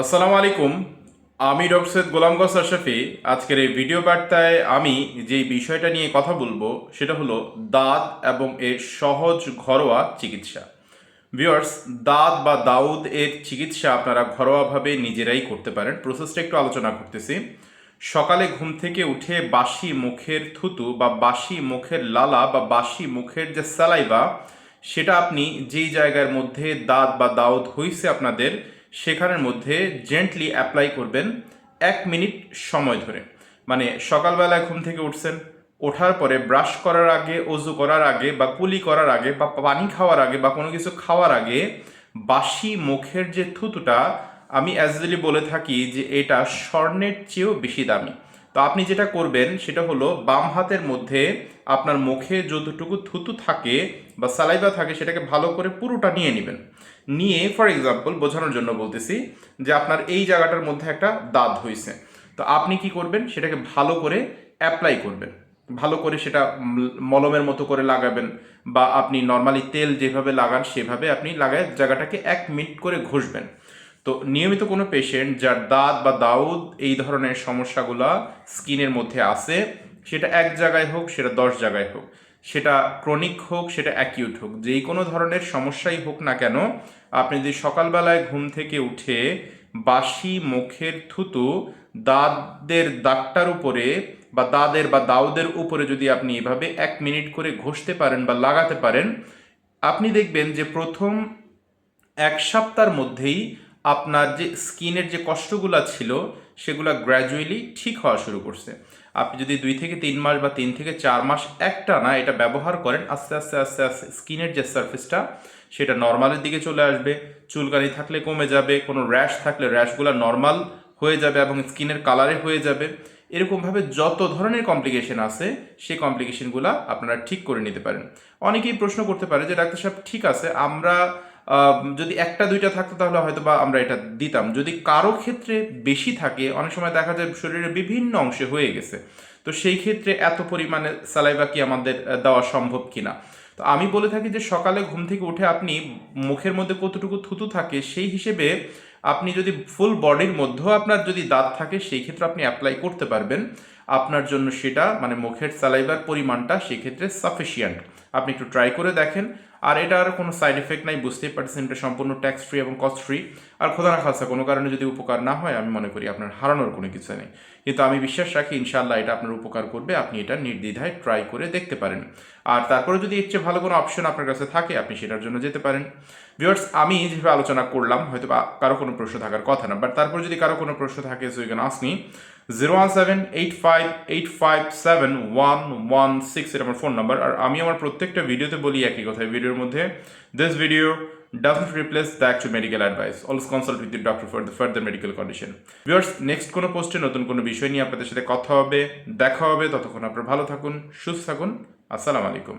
আসসালামু আলাইকুম, আমি ডক্টর সৈয়দ গোলাম গস আশরাফি। আজকের এই ভিডিও বার্তায় আমি যেই বিষয়টা নিয়ে কথা বলব, সেটা হলো দাঁত এবং এর সহজ ঘরোয়া চিকিৎসা। ভিউয়ার্স, দাঁত বা দাউদ এর চিকিৎসা আপনারা ঘরোয়াভাবে নিজেরাই করতে পারেন। প্রসেসটা একটু আলোচনা করতেছি। সকালে ঘুম থেকে উঠে বাসি মুখের থুতু বা বাসি মুখের লালা বা বাসি মুখের যে সালাইবা, সেটা আপনি যেই জায়গার মধ্যে দাঁত বা দাউদ হইছে আপনাদের সেখানের মধ্যে জেন্টলি অ্যাপ্লাই করবেন এক মিনিট সময় ধরে। মানে সকালবেলায় ঘুম থেকে উঠছেন, ওঠার পরে ব্রাশ করার আগে অজু করার আগে বা কুলি করার আগে বা পানি খাওয়ার আগে বা কোনো কিছু খাওয়ার আগে বাসি মুখের যে থুতুটা, আমি অ্যাজলি বলে থাকি যে এটা স্বর্ণের চেয়েও বেশি দামি। তো আপনি যেটা করবেন সেটা হলো বাম হাতের মধ্যে আপনার মুখে যতটুকু থুতু থাকে বা সালাইবা থাকে সেটাকে ভালো করে পুরোটা নিয়ে নেবেন। নিয়ে ফর এক্সাম্পল বোঝানোর জন্য বলতেছি যে আপনার এই জায়গাটার মধ্যে একটা দাঁত হয়েছে তো আপনি কি করবেন? সেটাকে ভালো করে অ্যাপ্লাই করবেন। ভালো করে সেটা মলমের মতো করে লাগাবেন বা আপনি নর্মালি তেল যেভাবে লাগান, সেভাবে আপনি লাগায় জায়গাটাকে এক মিনিট করে ঘষবেন। তো নিয়মিত কোনো পেশেন্ট যার দাঁত বা দাউদ এই ধরনের সমস্যাগুলা স্কিনের মধ্যে আছে, সেটা এক জায়গায় হোক, সেটা দশ জায়গায় হোক সেটা ক্রনিক হোক, সেটা অ্যাকিউট হোক, যেই কোনো ধরনের সমস্যাই হোক না কেন, আপনি যদি সকালবেলায় ঘুম থেকে উঠে বাসি মুখের থুতু দাঁতের দাগটার উপরে বা দাঁদের বা দাউদের উপরে যদি আপনি এভাবে এক মিনিট করে ঘষতে পারেন বা লাগাতে পারেন, আপনি দেখবেন যে প্রথম এক সপ্তাহের মধ্যেই আপনার যে স্কিনের যে কষ্টগুলো ছিল সেগুলো গ্র্যাজুয়ালি ঠিক হওয়া শুরু করছে। আপনি যদি দুই থেকে তিন মাস বা তিন থেকে চার মাস একটা না এটা ব্যবহার করেন, আস্তে আস্তে আস্তে আস্তে স্কিনের যে সারফেসটা সেটা নর্মালের দিকে চলে আসবে, চুলকানি থাকলে কমে যাবে, কোনো র্যাশ থাকলে র্যাশগুলো নর্মাল হয়ে যাবে এবং স্কিনের কালারে হয়ে যাবে। এরকমভাবে যত ধরনের কমপ্লিকেশন আছে, সেই কমপ্লিকেশনগুলো আপনারা ঠিক করে নিতে পারেন। অনেকেই প্রশ্ন করতে পারে যে, ডাক্তার সাহেব, ঠিক আছে, আমরা যদি একটা, দুইটা থাকতো তাহলে হয়তো বা আমরা এটা দিতাম। যদি কারও ক্ষেত্রে বেশি থাকে, অনেক সময় দেখা যায় শরীরের বিভিন্ন অংশে হয়ে গেছে। তো সেই ক্ষেত্রে এত পরিমাণে সালাইবা কি আমাদের দেওয়া সম্ভব কিনা? তো আমি বলে থাকি যে সকালে ঘুম থেকে উঠে আপনি মুখের মধ্যে কতটুকু থুতু থাকে সেই হিসেবে আপনি যদি ফুল বডির মধ্যেও আপনার যদি দাঁত থাকে, সেই ক্ষেত্রে আপনি অ্যাপ্লাই করতে পারবেন। আপনার জন্য সেটা মানে মুখের সালাইবার পরিমাণটা সেক্ষেত্রে সাফিসিয়েন্ট আপনি একটু ট্রাই করে দেখেন। আর এটার কোনো সাইড এফেক্ট নাই, বুঝতেই পারছেন এটা সম্পূর্ণ ট্যাক্স ফ্রি এবং কস্ট ফ্রি আর খোদা না খালসা, কোনো কারণে যদি উপকার না হয়, আমি মনে করি আপনার হারানোর কোনো কিছু নেই। কিন্তু আমি বিশ্বাস রাখি ইনশাল্লাহ এটা আপনার উপকার করবে, আপনি এটা নির্দ্বিধায় ট্রাই করে দেখতে পারেন। আর তারপরে যদি এর চেয়ে ভালো কোনো অপশন আপনার কাছে থাকে, আপনি সেটার জন্য যেতে পারেন। ভিউয়ার্স আমি যেভাবে আলোচনা করলাম হয়তো কারও কোনো প্রশ্ন থাকার কথা না বাট তারপর যদি কারও কোনো প্রশ্ন থাকে so you can ask me zero one seven eight five eight five seven one one six এটা আমার ফোন নাম্বার আর আমি আমার প্রত্যেকটা ভিডিওতে বলি একই কথা। ভিডিওর মধ্যে this video doesn't replace the actual medical advice. Always consult with your doctor for the further medical condition. Next কোনো পোস্টে নতুন কোনো বিষয় নিয়ে আপনাদের সাথে কথা হবে, দেখা হবে। ততক্ষণ আপনারা ভালো থাকুন, সুস্থ থাকুন। আসসালামু আলাইকুম।